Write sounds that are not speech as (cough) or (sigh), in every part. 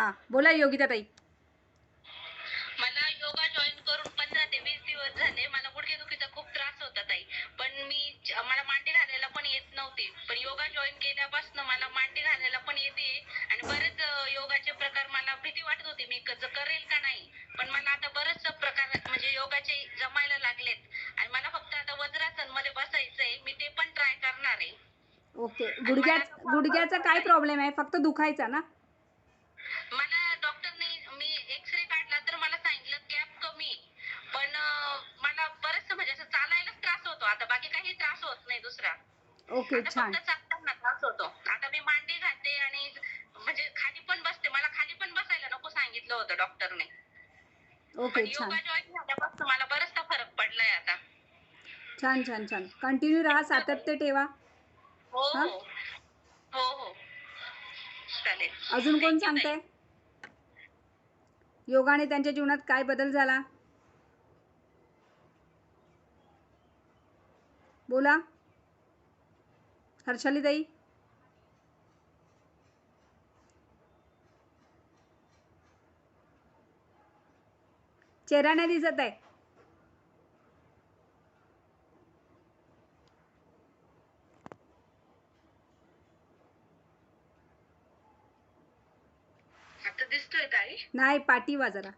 हां बोला योगिता ताई मला योगा जॉईन करून पंधरा ते वीस दिवस झाले. मला गुडघेदुखीचा खूप त्रास होता ताई. पण मी ज- मला मांडी घालायला पण येत नव्हते. पण योगा जॉईन केल्यापासून मला मांडी घालायला पण येते. आणि बरेच अ, योगाचे प्रकार मला भीती वाटत होती. मी क- करेल का नाही? पण मला आता बरेच प्रकार म्हणजे योगाचे जमायला लागलेत. आणि मला फक्त आता वज्रासनमध्ये बसायचंय. मी ते पण ट्राय करणार आहे. ओके. गुडघ्या गुडघ्याचा काय प्रॉब्लेम आहे? फक्त दुखायचा ना मला डॉक्टरने मी एक्सरे काढला तर मला सांगितलं गॅप कमी पण अं, मला बरंच म्हणजे असं चालायलाच त्रास होतो आता बाकी काही त्रास होत नाही दुसरा. ओके आता छान. फक्त चालताना त्रास होतो. आता मी मांडी घालते आणि म्हणजे खाली पण बसते. मला खाली पण बसायला नको सांगितलं होतं डॉक्टरने. ओके पण छान. योगा जॉईन झाल्यापासून मला बराचसा फरक पडलाय आता. छान छान छान. कंटिन्यू राहा सातत्य ठेवा. हो हा? हो? हो हो. चालेल. अजून कोण Thank you, ताई. सांगतंय? योगाने त्यांच्या जीवनात काय बदल झाला? बोला. हर्षाली ताई चेहरा नाही दिसत आहे. दिसतोय ताई? नाही पाठी जरा.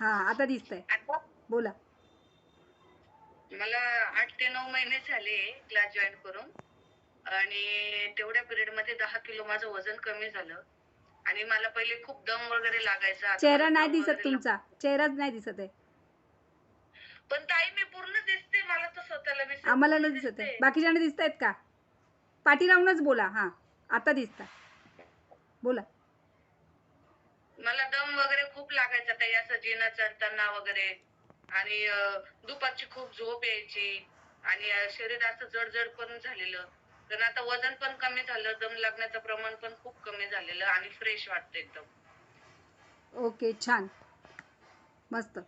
हा आता दिसतंय. बोला. मला आठ ते नऊ महिने झाले क्लास जॉईन करून. आणि तेवढ्या पिरियडमध्ये दहा किलो माझं वजन कमी झालं. आणि मला पहिले खूप दम वगैरे लागायचा. चेहरा नाही दिसत तुमचा. चेहराच नाही दिसत आहे. पण ताई मी पूर्ण दिसते. मला तर स्वतःला मी आम्हाला नाही दिसत आहे. बाकीच्यांना दिसत आहेत का? पाठी लावूनच बोला. हा आता दिसत बोला. मला दम वगैरे खूप लागायचा ताई असं जिना चढताना वगैरे. आणि दुपारची खूप झोप यायची आणि शरीराचं शरीर असं जडजड पण झालेलं. कारण आता वजन पण कमी झालं दम लागण्याचं प्रमाण पण खूप कमी झालेलं आणि फ्रेश वाटत एकदम. ओके छान. मस्त.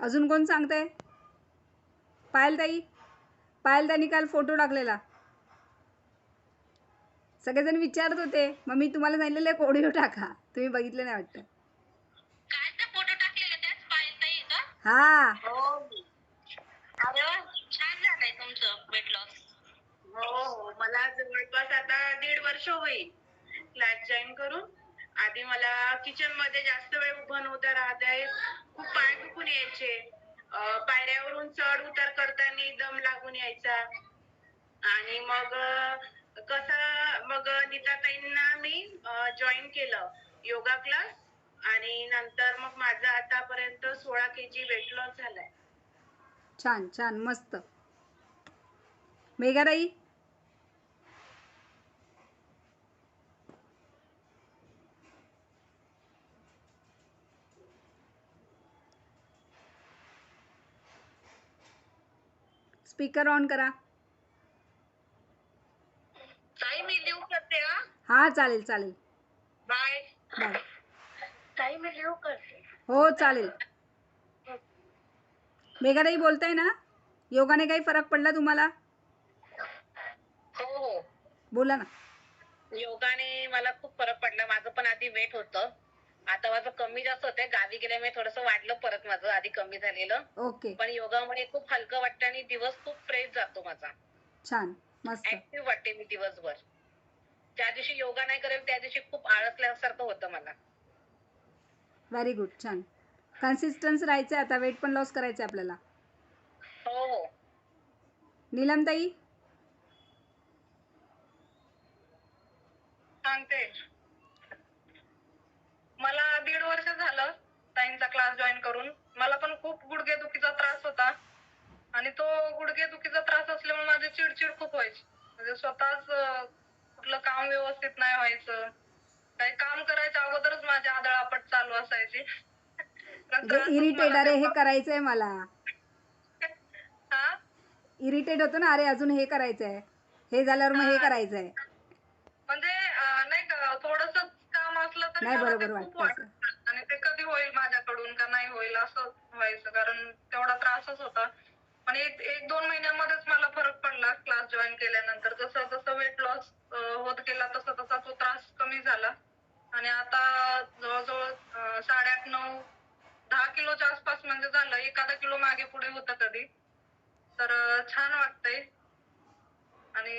अजून कोण सांगताय? पायल ताई पायल काल फोटो टाकलेला. सगळेजण विचारत होते मग मी तुम्हाला सांगितलेलं ऑडिओ टाका. तुम्ही बघितलं नाही वाटतं. हा. हो. अरे वा, छान झालंय तुमचं वेट लॉस हो हो. मला जवळपास आता दीड वर्ष होईल. क्लास जॉईन करून. आधी मला किचनमध्ये जास्त वेळ उभं नव्हतं राहत आहे खूप पाय दुखून यायचे. अं, पायऱ्यावरून चढ उतार करताना दम लागून यायचा. आणि मग अं, कसं मग नीताताईंना मी जॉईन केलं. योगा क्लास आणि नंतर मग माझा आतापर्यंत सोळा के जी वेट लॉस झालाय. छान छान मस्त. मेघाताई? स्पीकर ऑन करा. ताई मी लिहू करते हा हा चालेल चालेल बाय बाय ताई मी लिहू करते हो चालेल. मेघाताई बोलताय ना? योगाने काही फरक पडला तुम्हाला? हो हो. बोला ना. योगाने मला खूप फरक पडला. माझं पण आधी वेट होतं. आता माझं कमी जास्त होतंय. गावी गेल्यामुळे थोडस वाढलं परत माझं. आधी कमी झालेलं. ओके. पण योगामुळे खूप हलकं वाटतं आणि दिवस खूप फ्रेश जातो माझा. छान. मस्त. ऍक्टिव्ह वाटते मी दिवसभर. ज्या दिवशी योगा नाही करेल त्या दिवशी खूप आळसल्यासारखं होतं मला. व्हेरी गुड छान. कन्सिस्टन्स राहायचं आता. वेट पण लॉस करायचं आपल्याला. हो हो. नीलमताई? सांगते. मला दीड वर्ष झालं ताईंचा क्लास जॉईन करून. मला पण खूप गुडघेदुखीचा त्रास होता. आणि तो गुडघेदुखीचा त्रास असल्यामुळे माझी चिडचिड खूप व्हायची. म्हणजे स्वतःच कुठलं काम व्यवस्थित नाही व्हायचं. काही काम करायच्या अगोदरच माझी आदळापट चालू असायची. (laughs) इरिटेट मला अरे हे करायचंय मला. (laughs) हा? इरिटेट होतं ना अरे अजून हे करायचंय. हे झाल्यावर मग हे हा. करायचंय. म्हणजे अं, नाही का थोडस काम असलं तर नाही, मला ते बरोबर खूप वाटतं वाटतं. आणि ते कधी होईल माझ्याकडून का नाही होईल असं व्हायचं. कारण तेवढा त्रासच होता. पण एक एक दोन महिन्यामध्येच मला फरक पडला. क्लास जॉईन केल्यानंतर. जसं जसं वेट लॉस होत गेला तसा तसा तो त्रास कमी झाला आणि आता जवळजवळ अं, साडेआठ नऊ दहा किलोच्या आसपास म्हणजे झालं. एखादा किलो मागे पुढे होतं कधी. तर छान वाटतंय. आणि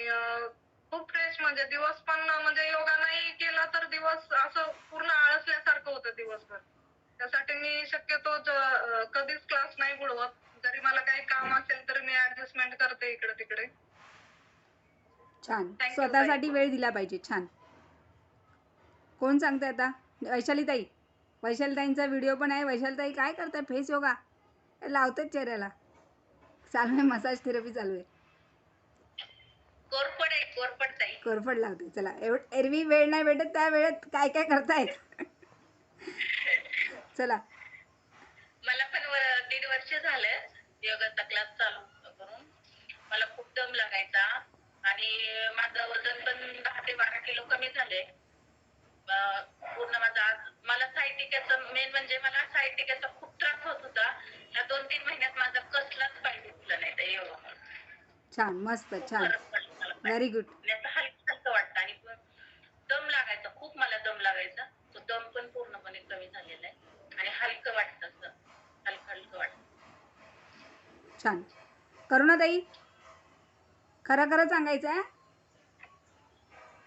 खूप फ्रेश म्हणजे दिवस पण म्हणजे योगा नाही केला तर दिवस असं पूर्ण आळसल्यासारखं होतं दिवसभर. त्यासाठी मी शक्यतो कधीच क्लास नाही बुडवत. जरी मला काही काम असेल तर मी ऍडजस्टमेंट करते इकडे तिकडे. छान. स्वतःसाठी ताई. वेळ दिला पाहिजे. छान. कोण सांगते आता? वैशालीताई. वैशालीताईंचा व्हिडिओ पण आहे. वैशालीताई काय करताय? फेस योगा. लावतात चेहऱ्याला. चालू आहे. मसाज थेरपी चालू आहे. कोरपड आहे. कोरपड ताई. कोरफड लावते. चला. एरवी वेळ नाही भेटत. त्या वेळेत काय काय करतायत? (laughs) चला. मला पण दीड वर्ष झालं योगाचा क्लास चालू करून. मला खूप दम लागायचा. आणि माझं वजन पण दहा ते बारा किलो कमी झाले अं, पूर्ण माझा आज मला सायटिकाचं मेन म्हणजे मला सायटिकाचा खूप त्रास होत होता. या दोन तीन महिन्यात माझा कसलाच पाय दुखला नाही त्या योगामुळे छान मस्त छान. व्हेरी गुड असं हलकं हलकं वाटतं आणि दम लागायचा खूप मला दम लागायचा. तो दम पण पूर्णपणे कमी झालेला आहे. आणि हलकं वाटतं असं. हलकं हलकं वाटतं. छान. करुणाताई खरं खरं सांगायचं आहे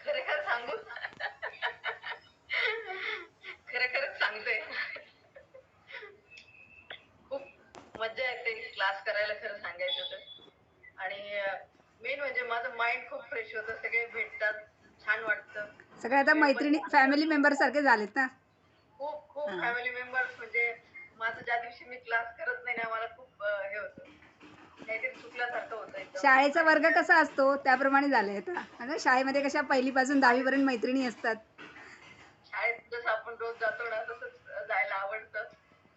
खरं खरं सांगू खरं खरंच सांगते खूप मज्जा येते क्लास करायला खरं सांगायचं तर आणि मेन म्हणजे माझं माइंड खूप फ्रेश होतं सगळे भेटतात छान वाटतं सगळे आता मैत्रिणी फॅमिली मेंबर सारखे झालेत ना. खूप खूप हा. फॅमिली मेंबर्स म्हणजे माझं ज्या दिवशी मी क्लास करत नाही ना मला खूप अं, हे होतं. काहीतरी चुकल्यासारखं होतं एकदम. शाळेचा वर्ग कसा असतो त्याप्रमाणे झालंय आता. शाळेमध्ये कशा पहिलीपासून दहावीपर्यंत मैत्रिणी असतात. शाळेत जसं आपण रोज जातो ना तसंच जायला आवडतं.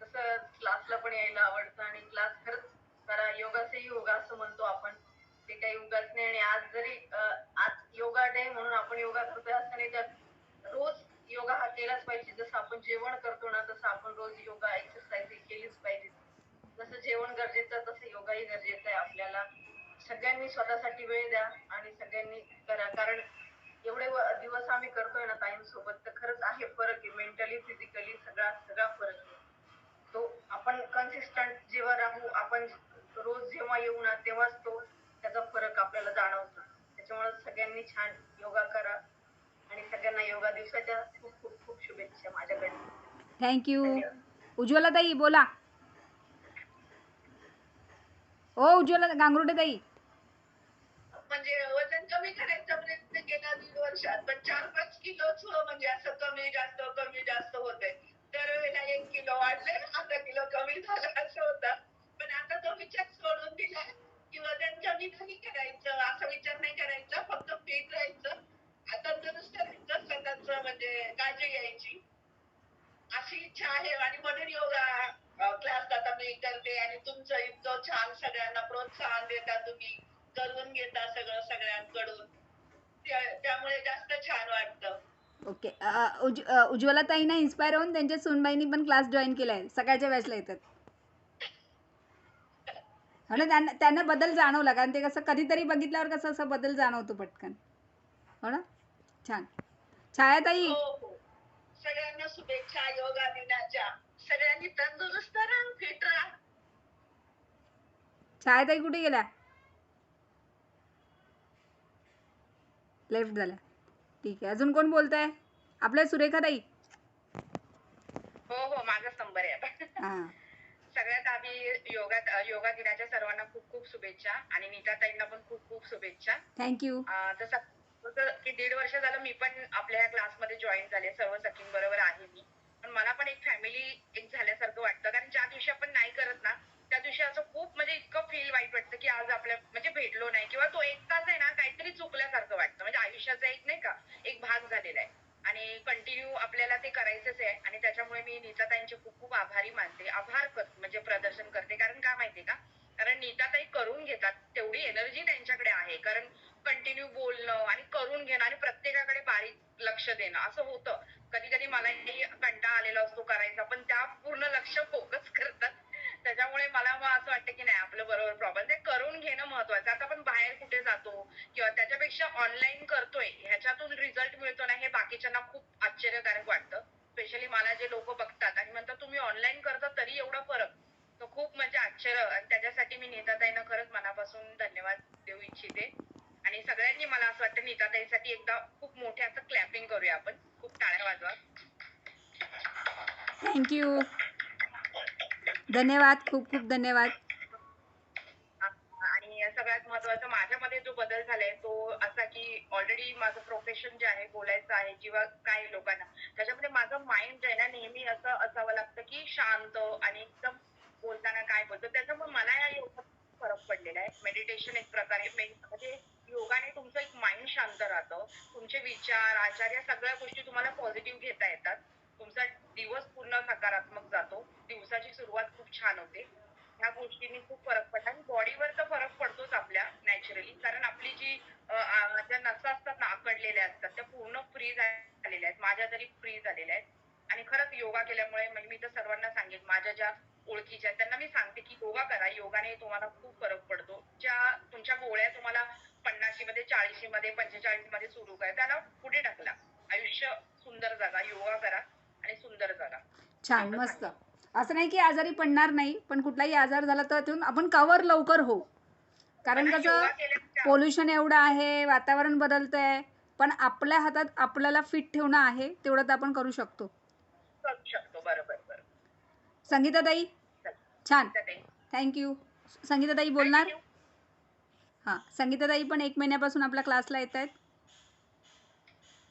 तसं क्लासला पण यायला आवडतं आणि क्लास खरंच करा योगाचे योगा असं म्हणतो आपण. ते काही योगाच नाही आणि आज जरी अं, आज योगा डे म्हणून आपण योगा करतोय असं नाही तर रोज योगा हा केलाच पाहिजे. जसं आपण जेवण करतो ना तसं आपण रोज योगा एक्सरसाइज केलीच पाहिजे. जसं जेवण गरजेचं आहे, तसं योगाही गरजेचं आहे आपल्याला. सगळ्यांनी स्वतःसाठी वेळ द्या आणि सगळ्यांनी करा. कारण एवढे दिवस आम्ही करतोय ना टाइम सोबत तर खरंच आहे फरक आहे. मेंटली फिजिकली सगळा सगळा फरक आहे. तो आपण कन्सिस्टंट जेव्हा राहू आपण रोज जेव्हा येऊ ना तेव्हाच तो त्याचा फरक आपल्याला जाणवतो. त्याच्यामुळे सगळ्यांनी छान योगा करा. आणि सगळ्यांना योगा दिवसाच्या खूप खूप खूप शुभेच्छा माझ्याकडे. थँक्यू. उज्ज्वला ताई बोला. हो उज्ज्वला गांगरुटे ताई म्हणजे वजन कमी करायचा प्रयत्न केला दीड वर्षात पण चार पाच किलोच म्हणजे असं कमी जास्त कमी जास्त होते दरवेळेला एक किलो वाढले अर्धा किलो कमी झालं असं होतं. पण आता तो विचार सोडून दिला किंवा त्यांच्या नाही करायचं असा विचार नाही करायचा फक्त फिट राहायचं आता दुरुस्त राहायचं स्वतःच म्हणजे काळजी घ्यायची. अशी इच्छा आहे आणि म्हणून योगा क्लास आता मी करते आणि तुमचं इतकं छान सगळ्यांना प्रोत्साहन देता तुम्ही करून घेता सगळं सगळ्यांकडून. त्यामुळे जास्त छान वाटतं. ओके. अ, उज्ज्वला इन्स्पायर होऊन त्यांच्या सूनबाईंनी पण क्लास जॉईन केला आहे सकाळच्या बॅचला येतात. हो ना त्यांना त्यांना बदल जाणवला कारण ते कसं कधीतरी बघितल्यावर कसं असं बदल जाणवतो पटकन. हो ना? छान. छायाताई. हो हो. सगळ्यांना शुभेच्छा योगा दिनाच्या सगळ्यांनी तंदुरुस्त राहा फिट राहा. छायाताई कुठे गेल्या? लेफ्ट झाल्या. ठीक आहे. अजून कोण बोलत आहे आपल्या सुरेखाताई. हो हो. माझाच नंबर आहे आता. हां. सगळ्यात आधी योगा योगा दिनाच्या सर्वांना खूप खूप शुभेच्छा आणि नीता ताईंना पण खूप खूप शुभेच्छा. थँक्यू जसं की दीड वर्ष झालं मी पण आपल्या क्लासमध्ये जॉईन झाले सर्व सखीं बरोबर आहे मी. पण मला पण एक फॅमिली एक झाल्यासारखं वाटतं कारण ज्या दिवशी आपण नाही करत ना त्या दिवशी असं खूप म्हणजे इतकं फील वाईट वाटतं की आज आपल्या म्हणजे भेटलो नाही किंवा तो एक तास आहे ना काहीतरी चुकल्यासारखं वाटतं म्हणजे आयुष्याचा एक नाही का एक भाग झालेला आहे आणि कंटिन्यू आपल्याला ते करायचंच आहे आणि त्याच्यामुळे मी नीताताईंचे खूप खूप आभारी मानते आभार कर म्हणजे प्रदर्शन करते कारण का माहितीये का कारण नीताताई करून घेतात तेवढी एनर्जी त्यांच्याकडे आहे कारण कंटिन्यू बोलणं आणि करून घेणं आणि प्रत्येकाकडे बारीक लक्ष देणं असं होतं कधी कधी मलाही कंटाळा आलेला असतो करायचा पण त्या पूर्ण लक्ष फोकस करतात मला मग असं वाटतं की नाही आपलं बरोबर प्रॉब्लेम ते करून घेणं महत्वाचं आता आपण बाहेर कुठे जातो किंवा त्याच्यापेक्षा ऑनलाईन करतोय ह्याच्यातून रिझल्ट मिळतो ना हे बाकीच्यांना खूप आश्चर्यकारक वाटतं स्पेशली मला जे लोक बघतात आणि म्हणतात तुम्ही ऑनलाईन करता तरी एवढा फरक तर खूप म्हणजे आश्चर्य आणि त्याच्यासाठी मी नीताताईंना खरंच मनापासून धन्यवाद देऊ इच्छिते आणि सगळ्यांनी मला असं वाटतं नीताताईसाठी एकदा खूप मोठे असं क्लॅपिंग करूया आपण खूप टाळ्या वाजवा थँक्यू धन्यवाद खूप खूप धन्यवाद. आणि सगळ्यात महत्त्वाचा माझ्यामध्ये जो बदल झालाय तो असा की ऑलरेडी माझं प्रोफेशन जे आहे बोलायचं आहे किंवा काय लोकांना त्याच्यामध्ये माझं माइंड आहे ना नेहमी असं असावं लागतं की शांत आणि एकदम बोलताना काय बोलतो. त्याच्यामुळे मला या योगात खूप फरक पडलेला आहे. मेडिटेशन एक प्रकारे म्हणजे योगाने तुमचं एक माइंड शांत राहतं. तुमचे विचार आचार या सगळ्या गोष्टी तुम्हाला पॉझिटिव्ह घेता येतात. तुमचा दिवस पूर्ण सकारात्मक जातो. दिवसाची सुरुवात खूप छान होते. ह्या गोष्टींनी खूप फरक पडला आणि बॉडीवर तर फरक पडतोच आपल्या नॅचरली कारण आपली जी ज्या नसा असतात ना आकडलेल्या असतात त्या पूर्ण फ्री झालेल्या आहेत. माझ्या तरी फ्री झालेल्या आहेत. आणि खरंच योगा केल्यामुळे म्हणजे मी तर सर्वांना सांगेन माझ्या ज्या ओळखीच्या त्यांना मी सांगते की योगा करा. योगाने तुम्हाला खूप फरक पडतो. ज्या तुमच्या गोळ्या तुम्हाला पन्नाशी मध्ये चाळीशी मध्ये पंचेचाळीसमध्ये सुरू करा त्याला पुढे टाकला आयुष्य सुंदर जागा. योगा करा. आणि सुंदर जागा छान मस्त. असं नाही की आजारी पडणार नाही पण कुठलाही आजार झाला तर त्यातून आपण कवर लवकर हो कारण कसं पोल्युशन एवढं आहे वातावरण बदलतंय पण आपल्या हातात आपल्याला फिट ठेवणं आहे तेवढं तर आपण करू शकतो. संगीताताई छान. थँक्यू संगीताताई बोलणार. हां संगीताताई पण एक महिन्यापासून आपल्या क्लासला येत आहेत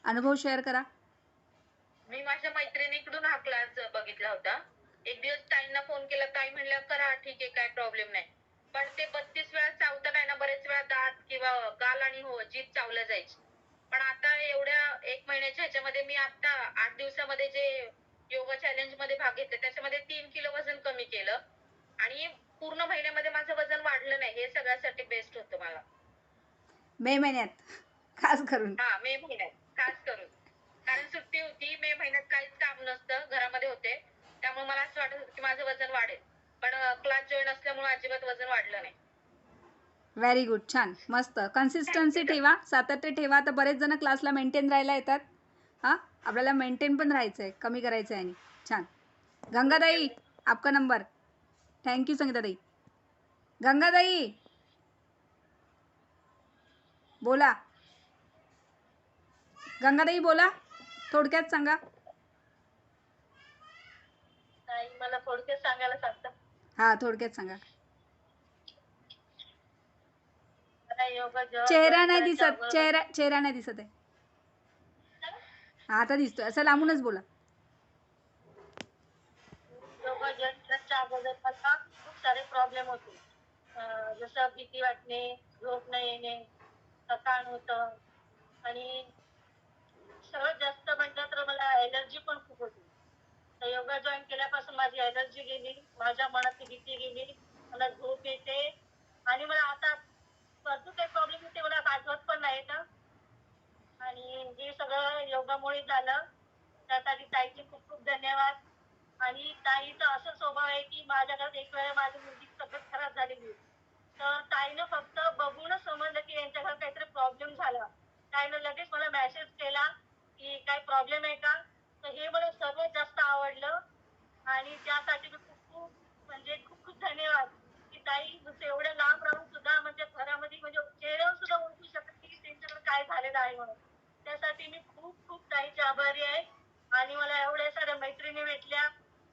अनुभव शेअर करा. मी माझ्या मैत्रिणीकडून हा क्लास बघितला होता. एक दिवस ताईंना फोन केला. ताई म्हणल्या करा ठीक आहे काय प्रॉब्लेम नाही. पण ते बत्तीस वेळा चावता नाही ना बरेच वेळा दात किंवा गाल आणि हो जीभ चावलं जायची. पण आता एवढ्या एक महिन्याच्या ह्याच्यामध्ये मी आता आठ दिवसामध्ये जे योगा चॅलेंजमध्ये भाग घेतला त्याच्यामध्ये तीन किलो वजन कमी केलं. आणि पूर्ण महिन्यामध्ये माझं वजन वाढलं नाही. हे सगळ्यासाठी बेस्ट होतं मला. मे महिन्यात. खास करून. हा मे महिन्यात. खास करून. कारण सुट्टी होती मे महिन्यात काहीच काम नसतं घरामध्ये होते. त्यामुळे मला असं वाटत होतं की माझं वजन वाढेल. पण क्लास जॉईन असल्यामुळे अजिबात वजन वाढलं नाही. व्हेरी गुड छान. मस्त. कन्सिस्टन्सी ठेवा. सातत्य ठेवा. तर बरेच जण क्लासला मेंटेन राहायला येतात. हां? आपल्याला मेंटेन पण राहायचं आहे कमी करायचं आहे आणि. छान. गंगाताई आपका नंबर थँक्यू संगीताताई. गंगाताई बोला. गंगाताई बोला. थोडक्यात सांगा. ताई मला थोडक्यात सांगायला सांगता. हां थोडक्यात सांगा. चेहरा नाही दिसत चेहरा चेहरा नाही दिसत आहे. हा, आता दिसतोय असं लांबूनच बोला. अगोदर मला खूप सारे प्रॉब्लेम होते. जसं भीती वाटणे झोप न येणे थकान होतं आणि सहज जास्त म्हटलं तर मला एलर्जी पण खूप होती. तर योगा जॉईन केल्यापासून माझी एलर्जी गेली माझ्या मनातली भीती गेली मला झोप येते. आणि मला आता भरपूर काही प्रॉब्लेम होते मला आठवत पण नाही ना आणि हे सगळं योगामुळे झालं. त्यासाठी ताईचे खूप खूप धन्यवाद. आणि ताईचा असं स्वभाव आहे की माझ्या घरात एक वेळा माझी मुलगी तब्येत खराब झालेली तर ताईनं फक्त बघूनच समजलं की यांच्या घरात काहीतरी प्रॉब्लेम झाला. ताईनं लगेच मला मेसेज केला. की काय प्रॉब्लेम आहे का? तर हे मला सर्वात जास्त आवडलं. आणि त्यासाठी मी खूप खूप म्हणजे खूप खूप धन्यवाद. की ताई जसं एवढ्या लांब राहून सुद्धा म्हणजे घरामध्ये म्हणजे चेहऱ्यावर सुद्धा ओळखू शकत नाही की त्यांच्याकडे काय झालेलं आहे म्हणून. त्यासाठी मी खूप खूप ताईची आभारी आहे. आणि मला एवढ्या साऱ्या मैत्रिणी भेटल्या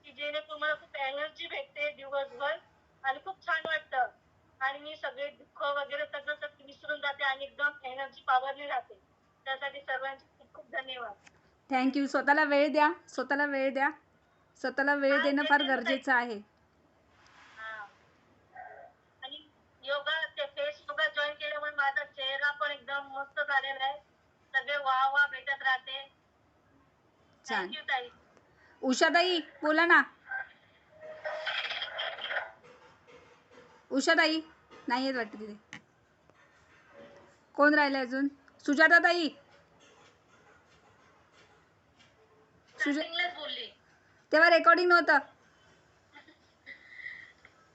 की जेणेकरून मला खूप एनर्जी भेटते दिवसभर. आणि खूप छान वाटतं. आणि मी सगळे दुःख वगैरे सगळं सगळं विसरून जाते आणि एकदम एनर्जी पावरली राहते. त्यासाठी सर्वांची धन्यवाद. थँक्यू स्वतःला वेळ द्या. स्वतःला वेळ द्या. स्वतःला वेळ हा, देणं फार. गरजेचं आहे. हा. आणि योगा ते फेस योगा जॉईन केल्यामुळे माझा चेहरा पण एकदम मस्त झालेला आहे. सगळे वा वा भेटत राहते. छान. थँक्यू ताई. उषाताई बोला ना. उषाताई नाही येत वाटतं तिथे. कोण राहिले अजून? सुजाता तेव्हा रेकॉर्डिंग नव्हतं.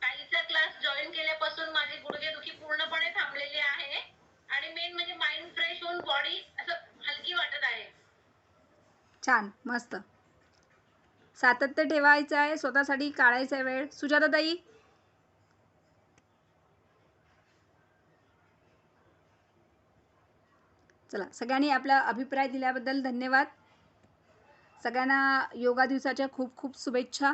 ताईचा क्लास जॉईन केल्यापासून माझी गुडघेदुखी पूर्णपणे थांबलेली आहे. आणि मेन म्हणजे माइंड फ्रेश होऊन बॉडी असं हलकी वाटत आहे. छान मस्त. सातत्य ठेवायचं आहे स्वतःसाठी काढायचं आहे वेळ. सुजाता ताई चला सगळ्यांनी आपला अभिप्राय दिल्याबद्दल धन्यवाद. सगळ्यांना योगा दिवसाच्या खूप खूप शुभेच्छा.